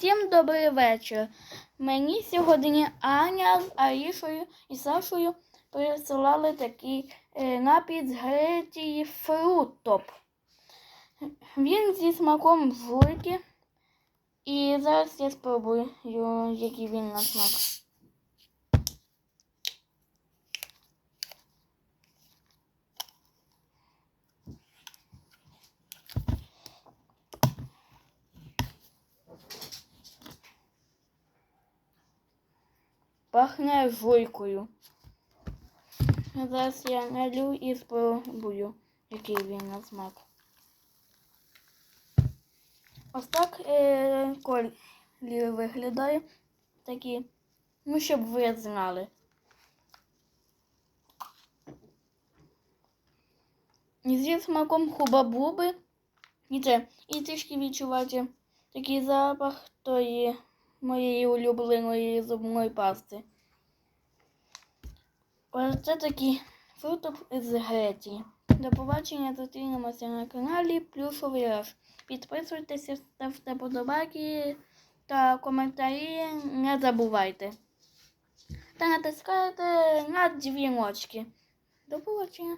Всім добрий вечір. Мені сьогодні Аня з Арішою і Сашою присилали такий напід напій з Греції фрутоп. Він зі смаком жуйки. І зараз я спробую, який він на смак. Пахне жуйкою. Зараз я налю і спробую, який він на смак. Ось так е, колір виглядає. Такі, ну, щоб ви знали. І зі смаком хуба-буби. І це, і трішки відчувати такий запах тої моєї улюбленої зубної пасти. Ось це такий фрутоп з Греції. До побачення, зустрінемося на каналі Плюшовий Раш. Підписуйтеся, ставте подобайки та коментарі не забувайте. Та натискайте на дзвіночки. До побачення.